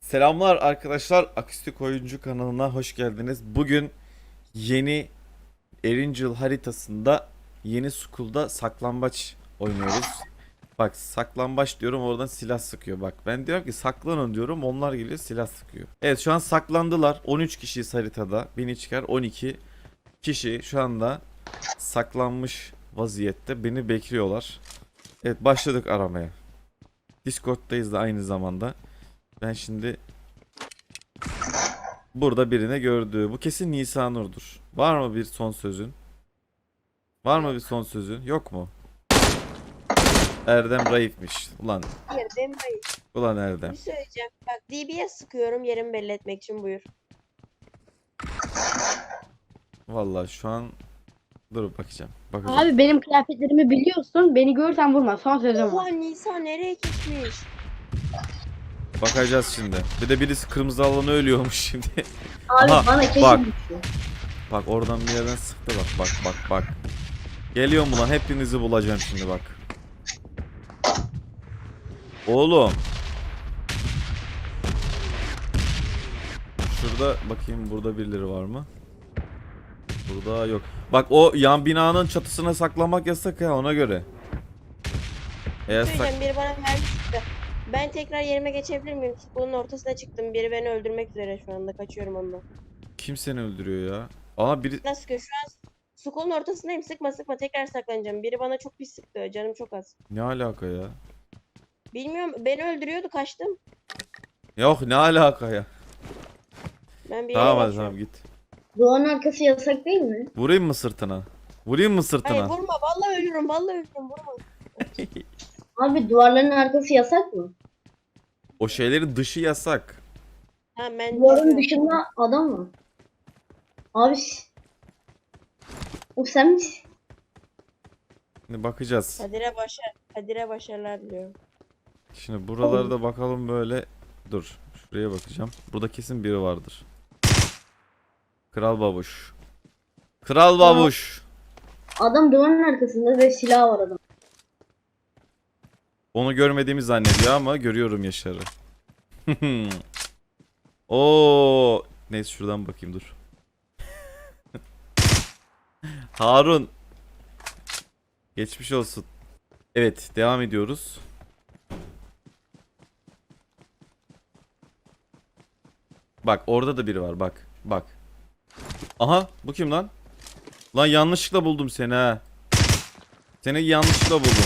Selamlar arkadaşlar. Akustik Oyuncu kanalına hoş geldiniz. Bugün yeni Erincil haritasında yeni School'da saklambaç oynuyoruz. Bak saklambaç diyorum oradan silah sıkıyor bak. Ben diyorum ki saklanın diyorum onlar geliyor silah sıkıyor. Evet şu an saklandılar. 13 kişiyiz haritada. Beni çıkar 12 kişi şu anda saklanmış vaziyette beni bekliyorlar. Evet başladık aramaya. Discord'dayız da aynı zamanda. Ben şimdi burada birine gördü. Bu kesin Nisanur'dur. Var mı bir son sözün? Var mı bir son sözün? Yok mu? Erdem Raif'miş. Ulan, ben hayır. ulan Erdem. Bir söyleyeceğim. Bak DB'ye sıkıyorum yerimi belli etmek için buyur. Vallahi şu an dur bakacağım. Bakacağım. Abi benim kıyafetlerimi biliyorsun. Beni görürsen vurma. Son sözüm var. Nisa nereye gitmiş? Bakacağız şimdi. Bir de birisi kırmızı alanı ölüyormuş şimdi. Abi Aha, bana kesin bak. bak oradan bir yerden sıktı bak bak bak bak. Geliyorum ulan hepinizi bulacağım şimdi bak. Oğlum. Şurada bakayım burada birileri var mı? Burada yok. Bak o yan binanın çatısına saklamak yasak ya ona göre. Eğer sak Söyleyeceğim biri bana mermi sıktı. Ben tekrar yerime geçebilir miyim? Bunun ortasına çıktım. Biri beni öldürmek üzere şu anda. Kaçıyorum ondan. kim seni öldürüyor ya? Aa biri Nasıl sıkıyor? Şu an Skulun ortasındayım. Sıkma sıkma. Tekrar saklanacağım. Biri bana çok pis sıktı. Canım çok az. ne alaka ya? Bilmiyorum. Beni öldürüyordu. Kaçtım. Yok ne alaka ya? Ben bir yere Tamam hadi kaçıyorum. tamam git. Doğanın arkası yasak değil mi? Vurayım mı sırtına? Vurayım mı sırtına? Hayır vurma. Vallahi ölürüm. Vallahi ölürüm. Vurma. Abi duvarların arkası yasak mı? o şeylerin dışı yasak. Ha ben Duvarın dışında adam mı? Abi s- o sen misin? Şimdi bakacağız. Kadir'e başar. Kadir'e başarılar diliyorum. Şimdi buralarda bakalım böyle. Dur. Şuraya bakacağım. Burada kesin biri vardır. Kral babuş. Kral babuş. Adam duvarın arkasında ve silah var adam. Onu görmediğimi zannediyor ama görüyorum Yaşar'ı. Oo, neyse şuradan bakayım dur. Harun. Geçmiş olsun. Evet, devam ediyoruz. Bak orada da biri var bak. Bak. Aha bu kim lan? Lan yanlışlıkla buldum seni ha. Seni yanlışlıkla buldum.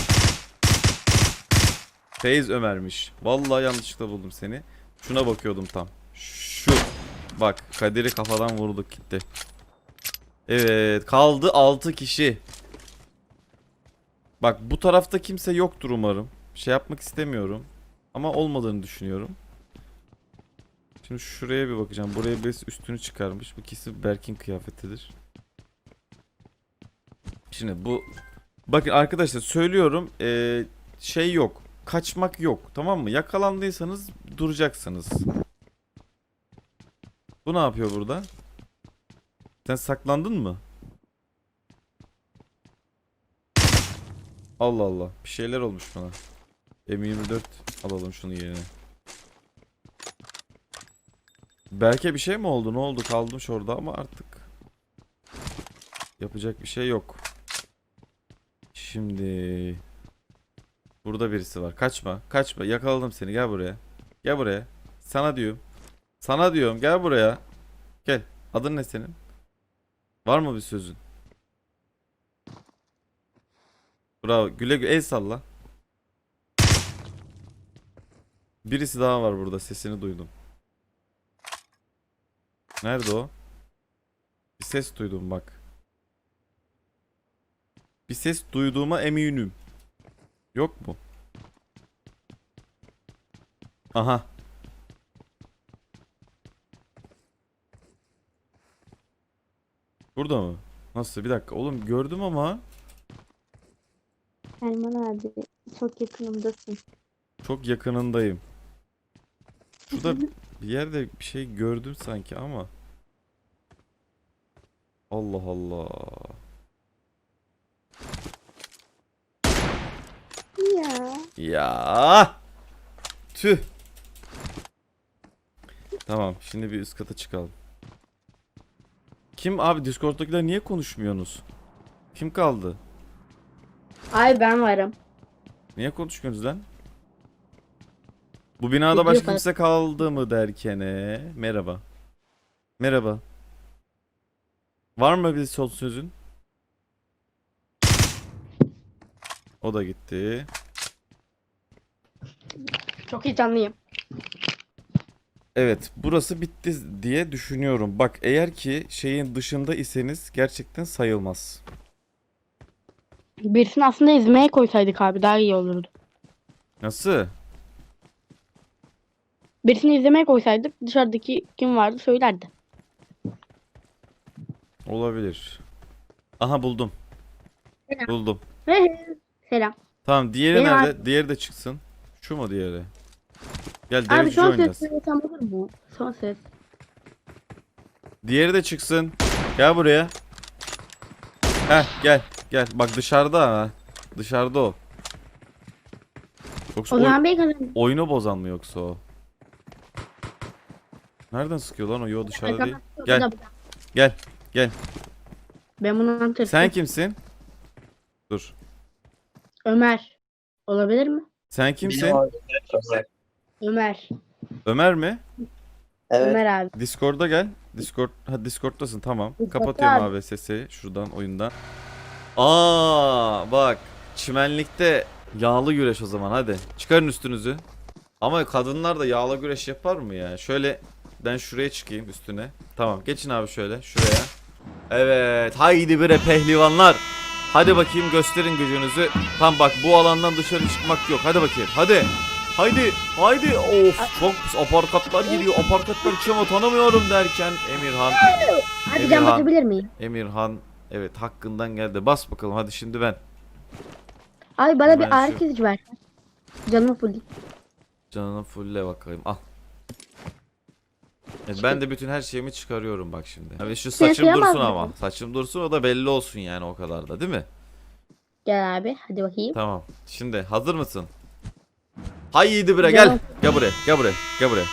Feyz Ömer'miş. Vallahi yanlışlıkla buldum seni. Şuna bakıyordum tam. Şu. Bak Kadir'i kafadan vurduk gitti. Evet kaldı 6 kişi. Bak bu tarafta kimse yoktur umarım. Şey yapmak istemiyorum. Ama olmadığını düşünüyorum. Şimdi şuraya bir bakacağım. Buraya birisi üstünü çıkarmış. Bu kesin Berk'in kıyafetidir. Şimdi bu... Bakın arkadaşlar söylüyorum. Ee, şey yok. Kaçmak yok. Tamam mı? Yakalandıysanız duracaksınız. Bu ne yapıyor burada? Sen saklandın mı? Allah Allah. Bir şeyler olmuş bana. M24 alalım şunu yerine. Berke bir şey mi oldu? Ne oldu? Kalmış orada ama artık yapacak bir şey yok. Şimdi burada birisi var. Kaçma. Kaçma. Yakaladım seni. Gel buraya. Gel buraya. Sana diyorum. Sana diyorum. Gel buraya. Gel. Adın ne senin? Var mı bir sözün? Bravo. Güle güle. El salla. Birisi daha var burada. Sesini duydum. Nerede o? Bir ses duydum bak. Bir ses duyduğuma eminim. Yok mu? Aha. Burada mı? Nasıl? Bir dakika. Oğlum gördüm ama Erman abi çok yakınımdasın. çok yakınındayım. Şurada Bir yerde bir şey gördüm sanki ama. Allah Allah. Ya. Ya. Tüh. Tamam şimdi bir üst kata çıkalım. Kim abi Discord'dakiler niye konuşmuyorsunuz? Kim kaldı? Ay ben varım. Niye konuşmuyorsunuz lan? Bu binada başka kimse kaldı mı derkene? Merhaba. Merhaba. Var mı bir son sözün? O da gitti. Çok heyecanlıyım. Evet, burası bitti diye düşünüyorum. Bak eğer ki şeyin dışında iseniz gerçekten sayılmaz. Birisini aslında izmeye koysaydık abi daha iyi olurdu. Nasıl? Birisini izlemeye koysaydık dışarıdaki kim vardı söylerdi. Olabilir. Aha buldum. Selam. Buldum. Selam. Tamam, diğeri Benim nerede? Diğeri de çıksın. Şu mu diğeri? Gel Abi devecici son oynayacağız. ses söylesem olur mu? Son ses. Diğeri de çıksın. Gel buraya. Heh gel. Gel. Bak dışarıda ha. Dışarıda o. Yoksa O oy- zaman ben kazandım. oyunu bozan mı yoksa o? Nereden sıkıyor lan o? Yo dışarıda değil. Gel. Gel. Gel. Ben bunu anlatırım. Sen kimsin? Dur. Ömer. Olabilir mi? Sen kimsin? Ömer. Ömer mi? Evet. Ömer abi. Discord'a gel. Discord ha Discord'tasın tamam. Discord'da Kapatıyorum abi. abi sesi şuradan oyundan. Aa bak çimenlikte yağlı güreş o zaman hadi. Çıkarın üstünüzü. Ama kadınlar da yağlı güreş yapar mı ya? Şöyle ben şuraya çıkayım üstüne. Tamam geçin abi şöyle şuraya. Evet haydi bre pehlivanlar. Hadi bakayım gösterin gücünüzü. Tam bak bu alandan dışarı çıkmak yok. Hadi bakayım hadi. Haydi haydi of çok pis aparkatlar geliyor aparkatlar çıkama tanımıyorum derken Emirhan Abi Emirhan. can bakabilir miyim? Emirhan evet hakkından geldi bas bakalım hadi şimdi ben Abi bana Ben bir ağrı şu- kesici ver. Canımı full. canını fulle bakayım al Evet, ben de bütün her şeyimi çıkarıyorum bak şimdi. Abi şu Sen saçım dursun mısın? ama. Saçım dursun o da belli olsun yani o kadar da değil mi? Gel abi hadi bakayım. Tamam. Şimdi hazır mısın? Haydi bre gel. Gel buraya. Gel buraya. Gel buraya.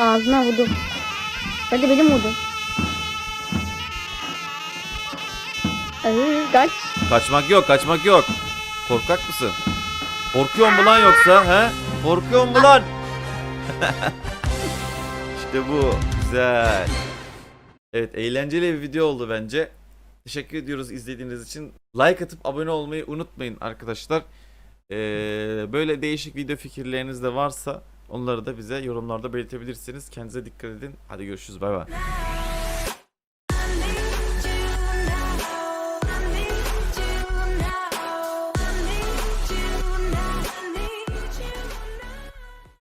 Ağzına vurdum. Hadi benim vurdum. Ay, kaç. Kaçmak yok, kaçmak yok. Korkak mısın? Korkuyor mu lan yoksa he? Korkuyor mu lan? işte bu. Güzel. Evet, eğlenceli bir video oldu bence. Teşekkür ediyoruz izlediğiniz için. Like atıp abone olmayı unutmayın arkadaşlar. Ee, böyle değişik video fikirleriniz de varsa onları da bize yorumlarda belirtebilirsiniz. Kendinize dikkat edin. Hadi görüşürüz. Bay bay.